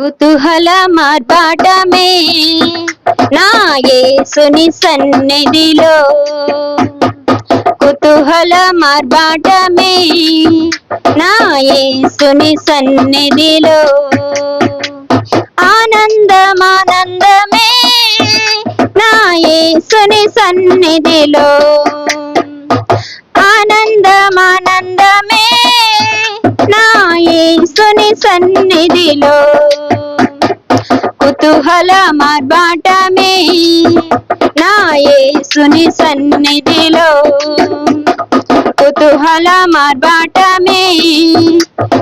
కుతూహల మార్పాటమే. నా యేసుని సన్నిధిలో కుతూహల మార్పాటమే. నా యేసుని సన్నిధిలో ఆనందమానందమే. నా యేసుని సన్నిధిలో ఆనందమానందమే. నా యేసుని సన్నిధిలో కుతూహల మార్బాటమే. నా యేసుని సన్నిధిలో కుతూహల మార్బాటమే.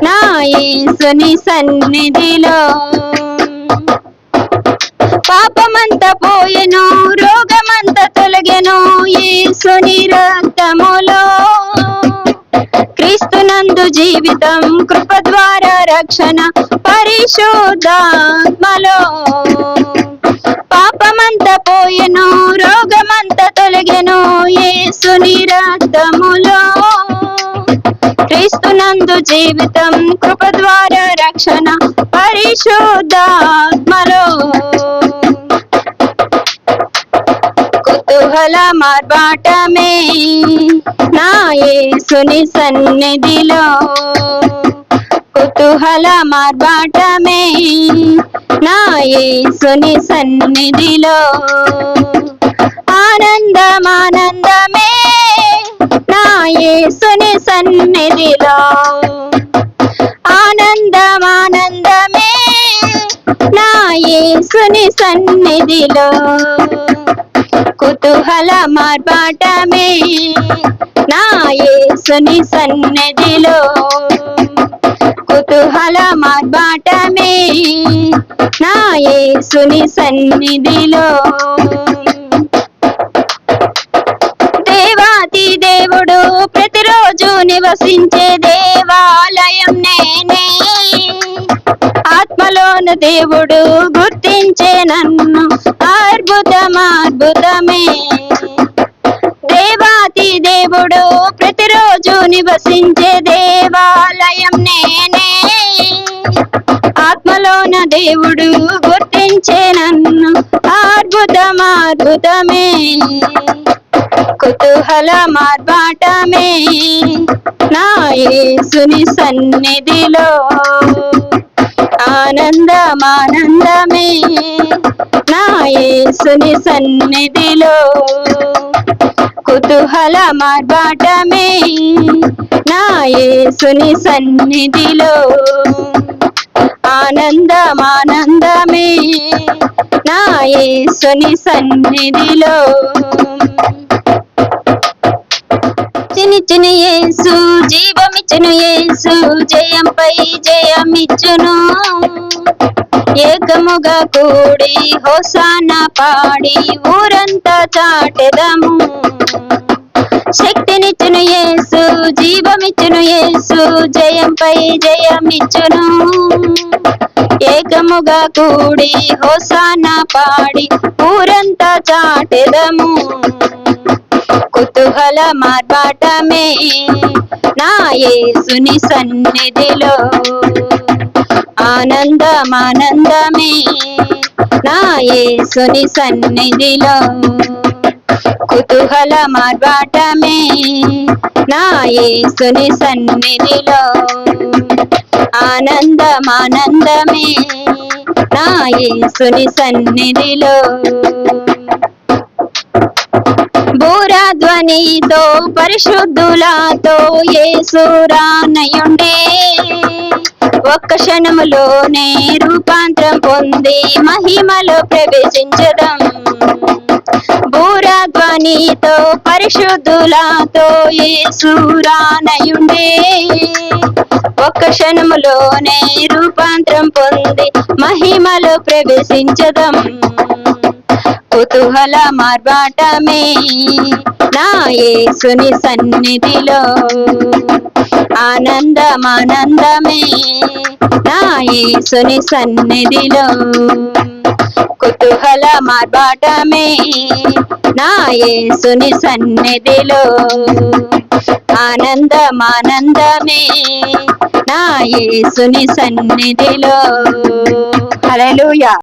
నా యేసుని సన్నిధిలో పాపమంత పోయెను రోగమంత తొలగెను యేసుని రక్తములో నందు జీవితం కృప ద్వారా రక్షణ పరిశోధాత్మలో పాపమంత పోయెను రోగమంత తొలగెను యేసుని రక్తములో క్రీస్తునందు జీవితం కృప ద్వారా రక్షణ పరిశోధ గుహల మార్బాటమే నా యేసుని సన్నిధిలో కుతూహల మార్బాటమే నా యేసుని సన్నిధిలో ఆనందమానందమే. నా యేసుని సన్నిధిలో ఆనందమానందమే. నా యేసుని సన్నిధిలో కుతూహల మార్పాటమే నా యేసుని సన్నిధిలో. కుతూహల మార్పాటమే నా యేసుని సన్నిధిలో. దేవాతి దేవుడు ప్రతిరోజు నివసించే దేవాలయం నేనే. ఆత్మలోన దేవుడు గుర్తించే నన్ను అద్భుతమే. దేవాతి దేవుడు ప్రతిరోజు నివసించే దేవాలయం నేనే. ఆత్మలోన దేవుడు గుర్తించే నన్ను అద్భుతం అద్భుతమే. కుతూహల మార్బాటమే. నా యేసుని సన్నిధిలో ఆనందమానందమే యేసుని సన్నిధిలో కుతూహల మార్బాటమే. నా యేసుని సన్నిధిలో ఆనందమానందమే. నా యేసుని సన్నిధిలో చిని చిని యేసు జీవమిచ్చును యేసు జయంపై జయమిచ్చును. ఏకముగా కూడి హోసాన పాడి ఊరంతా చాటెదము. శక్తినిచ్చును యేసు జీవమిచ్చును యేసు జయంపై జయమిచ్చును. ఏకముగా కూడి హోసాన పాడి ఊరంతా చాటెదము. కుతూహల మార్పాటమే నా యేసుని సన్నిధిలో. ఆనందమానందమే. నా యేసుని సన్నిధిలో కుతూహల మార్బాటమే నా యేసుని సన్నిధిలో ఆనందమానందమే. నా యేసుని సన్నిధిలో భూరాధ్వనితో పరిశుద్ధులతో యేసురానయుండే ఒక్క క్షణములోనే రూపాంతరం పొంది మహిమలో ప్రవేశించదం. భూరాధ్వనితో పరిశుద్ధులతో సూరానయుండే ఒక్క క్షణములోనే రూపాంతరం పొంది మహిమలో ప్రవేశించదం. కుతూహల మార్బాటమే నా యేసుని సన్నిధిలో ఆనందమానందమే. నా యేసుని సన్నిధిలో కుతూహల మార్బాటమే నా యేసుని సన్నిధిలో ఆనందమానందమే. నా యేసుని సన్నిధిలో హల్లెలూయా.